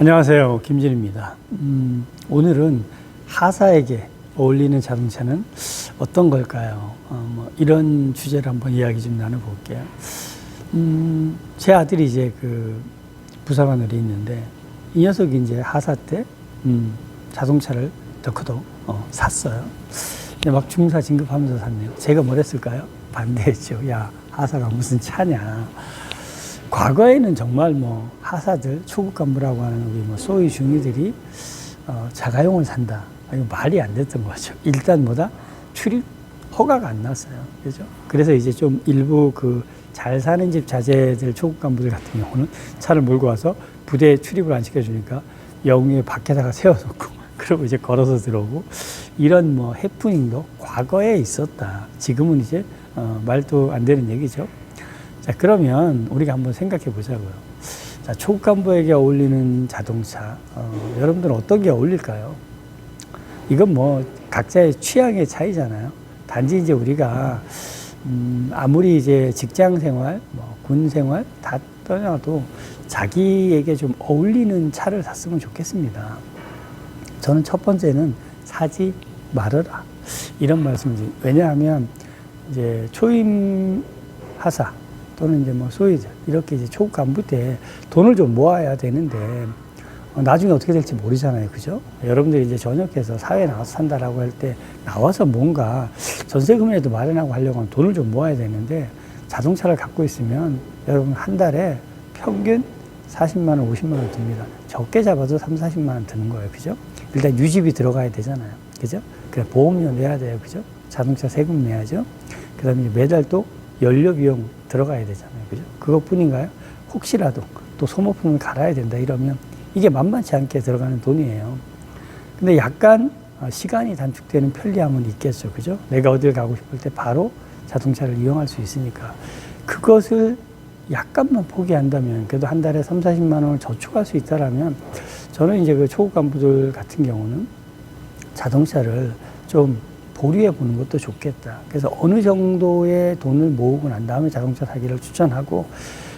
안녕하세요. 김진입니다. 음, 오늘은 하사에게 어울리는 자동차는 어떤 걸까요? 어, 뭐 이런 주제를 한번 이야기 좀 나눠볼게요. 음, 제 아들이 이제 그 부사관으로 있는데 이 녀석이 이제 하사 때 음, 자동차를 덕커도 어, 샀어요. 근데 막 중사 진급하면서 샀네요. 제가 뭐랬을까요? 반대했죠. 야 하사가 무슨 차냐. 과거에는 정말 뭐 하사들 초급 간부라고 하는 우리 뭐 소위 중위들이 어, 자가용을 산다. 아, 이거 말이 안 됐던 거죠. 일단 뭐다 출입 허가가 안 났어요. 그죠? 그래서 이제 좀 일부 그 잘 사는 집 자제들 초급 간부들 같은 경우는 차를 몰고 와서 부대에 출입을 안 시켜주니까 영웅에 밖에다가 세워놓고 그러고 이제 걸어서 들어오고 이런 뭐 해프닝도 과거에 있었다. 지금은 이제 어, 말도 안 되는 얘기죠. 자, 그러면 우리가 한번 생각해 보자고요. 자, 초급 간부에게 어울리는 자동차, 어, 여러분들은 어떤 게 어울릴까요? 이건 뭐 각자의 취향의 차이잖아요. 단지 이제 우리가 음, 아무리 이제 직장 생활, 뭐 군 생활 다 떠나도 자기에게 좀 어울리는 차를 샀으면 좋겠습니다. 저는 첫 번째는 사지 말아라. 이런 말씀이지. 왜냐하면 이제 초임 하사 또는 이제 뭐 소위들 이렇게 이제 초급 간부 때 돈을 좀 모아야 되는데 어, 나중에 어떻게 될지 모르잖아요. 그죠? 여러분들이 이제 전역해서 사회에 나와서 산다라고 할 때 나와서 뭔가 전세금이라도 마련하고 하려고 하면 돈을 좀 모아야 되는데 자동차를 갖고 있으면 여러분 한 달에 평균 40만 원, 50만 원 듭니다. 적게 잡아도 3, 40만 원 드는 거예요. 그죠? 일단 유지비 들어가야 되잖아요. 그죠? 그래 보험료 내야 돼요. 그죠? 자동차 세금 내야죠. 그다음에 매달 또 연료 비용 들어가야 되잖아요. 그죠? 그것뿐인가요? 혹시라도 또 소모품을 갈아야 된다 이러면 이게 만만치 않게 들어가는 돈이에요. 근데 약간 어, 시간이 단축되는 편리함은 있겠죠. 그죠? 내가 어딜 가고 싶을 때 바로 자동차를 이용할 수 있으니까 그것을 약간만 포기한다면 그래도 한 달에 3, 40만 원을 저축할 수 있다라면 저는 이제 그 초급 간부들 같은 경우는 자동차를 좀 보류해 보는 것도 좋겠다. 그래서 어느 정도의 돈을 모으고 난 다음에 자동차 사기를 추천하고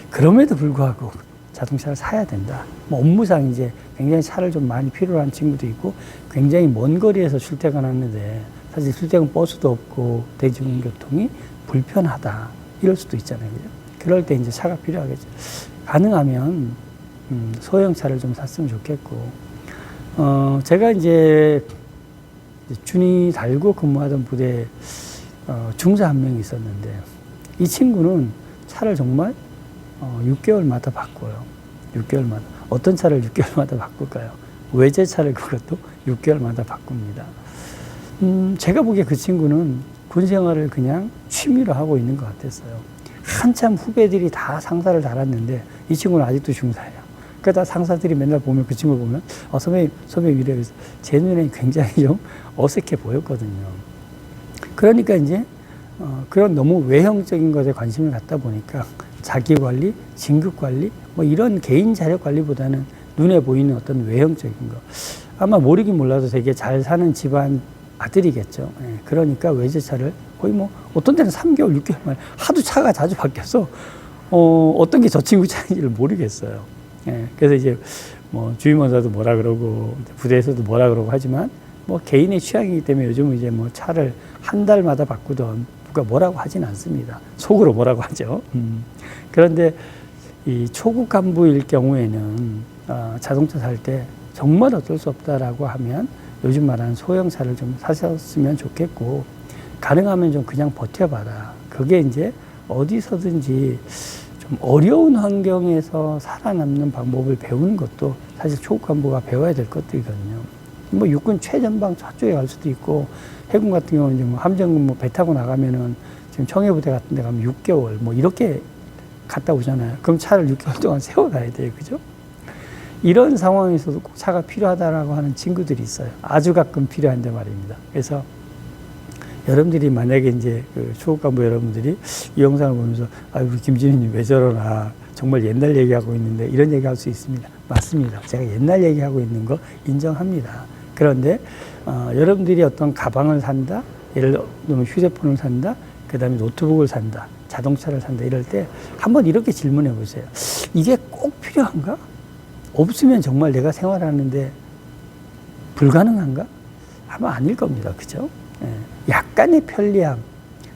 그럼에도 불구하고 자동차를 사야 된다. 뭐 업무상 이제 굉장히 차를 좀 많이 필요로 한 친구도 있고 굉장히 먼 거리에서 출퇴근하는데 사실 출퇴근 버스도 없고 대중교통이 불편하다. 이럴 수도 있잖아요. 그죠? 그럴 때 이제 차가 필요하겠죠. 가능하면 음, 소형차를 좀 샀으면 좋겠고 어, 제가 이제 준이 달고 근무하던 부대에 어, 중사 한 명이 있었는데 이 친구는 차를 정말 어, 6개월마다 바꿔요. 6개월마다. 어떤 차를 6개월마다 바꿀까요? 외제차를 그것도 6개월마다 바꿉니다. 음, 제가 보기에 그 친구는 군 생활을 그냥 취미로 하고 있는 것 같았어요. 한참 후배들이 다 상사를 달았는데 이 친구는 아직도 중사예요. 그러다 상사들이 맨날 보면 그 친구 보면 어, 선배님, 선배님 이래 그래서 제 눈에 굉장히 좀 어색해 보였거든요. 그러니까 이제 어, 그런 너무 외형적인 것에 관심을 갖다 보니까 자기 관리, 진급 관리, 뭐 이런 개인 자력 관리보다는 눈에 보이는 어떤 외형적인 거. 아마 모르긴 몰라도 되게 잘 사는 집안 아들이겠죠. 예, 그러니까 외제차를 거의 뭐 어떤 데는 3개월, 6개월 만에 하도 차가 자주 바뀌어서 어, 어떤 게 저 친구 차인지를 모르겠어요. 예, 그래서 이제 뭐 주임원사도 뭐라 그러고 부대에서도 뭐라 그러고 하지만 뭐 개인의 취향이기 때문에 요즘은 이제 뭐 차를 한 달마다 바꾸던 누가 뭐라고 하진 않습니다. 속으로 뭐라고 하죠. 음. 그런데 이 초급 간부일 경우에는 어, 자동차 살 때 정말 어쩔 수 없다라고 하면 요즘 말하는 소형차를 좀 사셨으면 좋겠고 가능하면 좀 그냥 버텨봐라. 그게 이제 어디서든지 좀 어려운 환경에서 살아남는 방법을 배우는 것도 사실 초급 간부가 배워야 될 것들이거든요. 뭐 육군 최전방 저쪽에 갈 수도 있고 해군 같은 경우는 이제 뭐 함정군 뭐배 타고 나가면은 지금 청해부대 같은 데 가면 6개월 뭐 이렇게 갔다 오잖아요. 그럼 차를 6개월 동안 세워놔야 돼요. 그죠? 이런 상황에서도 꼭 차가 필요하다라고 하는 친구들이 있어요. 아주 가끔 필요한데 말입니다. 그래서 여러분들이 만약에 이제 그 초급 간부 여러분들이 이 영상을 보면서 아 우리 김진희님 왜 저러나 정말 옛날 얘기하고 있는데 이런 얘기할 수 있습니다. 맞습니다. 제가 옛날 얘기하고 있는 거 인정합니다. 그런데 어, 여러분들이 어떤 가방을 산다, 예를 들면 휴대폰을 산다, 그 다음에 노트북을 산다, 자동차를 산다 이럴 때 한번 이렇게 질문해 보세요. 이게 꼭 필요한가? 없으면 정말 내가 생활하는데 불가능한가? 아마 아닐 겁니다. 그죠? 예. 약간의 편리함,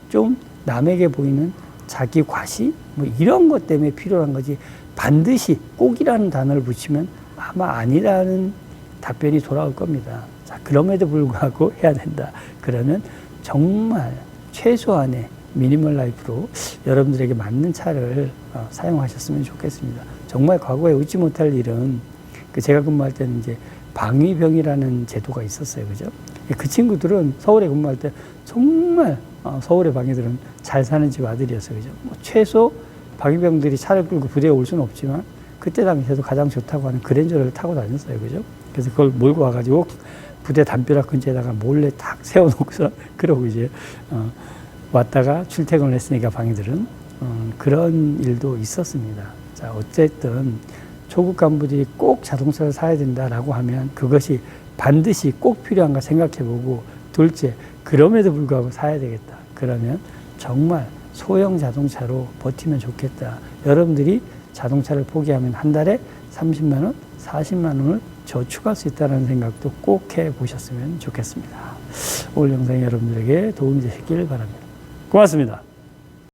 좀 남에게 보이는 자기 과시, 뭐 이런 것 때문에 필요한 거지 반드시 꼭이라는 단어를 붙이면 아마 아니라는 답변이 돌아올 겁니다. 자, 그럼에도 불구하고 해야 된다. 그러면 정말 최소한의 미니멀 라이프로 여러분들에게 맞는 차를 어, 사용하셨으면 좋겠습니다. 정말 과거에 웃지 못할 일은 그 제가 근무할 때는 이제 방위병이라는 제도가 있었어요. 그죠? 그 친구들은 서울에 근무할 때 정말 어, 서울의 방위들은 잘 사는 집 아들이었어요. 그죠? 뭐 최소 방위병들이 차를 끌고 부대에 올 수는 없지만 그때 당시에도 가장 좋다고 하는 그랜저를 타고 다녔어요. 그죠? 그래서 그걸 몰고 와가지고 부대 담벼락 근처에다가 몰래 탁 세워놓고서 그러고 이제 어, 왔다가 출퇴근을 했으니까 방위들은 어, 그런 일도 있었습니다. 자 어쨌든 초급 간부들이 꼭 자동차를 사야 된다라고 하면 그것이 반드시 꼭 필요한가 생각해보고 둘째 그럼에도 불구하고 사야 되겠다. 그러면 정말 소형 자동차로 버티면 좋겠다. 여러분들이 자동차를 포기하면 한 달에 30만 원, 40만 원을 저축할 수 있다는 생각도 꼭 해보셨으면 좋겠습니다. 오늘 영상이 여러분들에게 도움이 되셨길 바랍니다. 고맙습니다.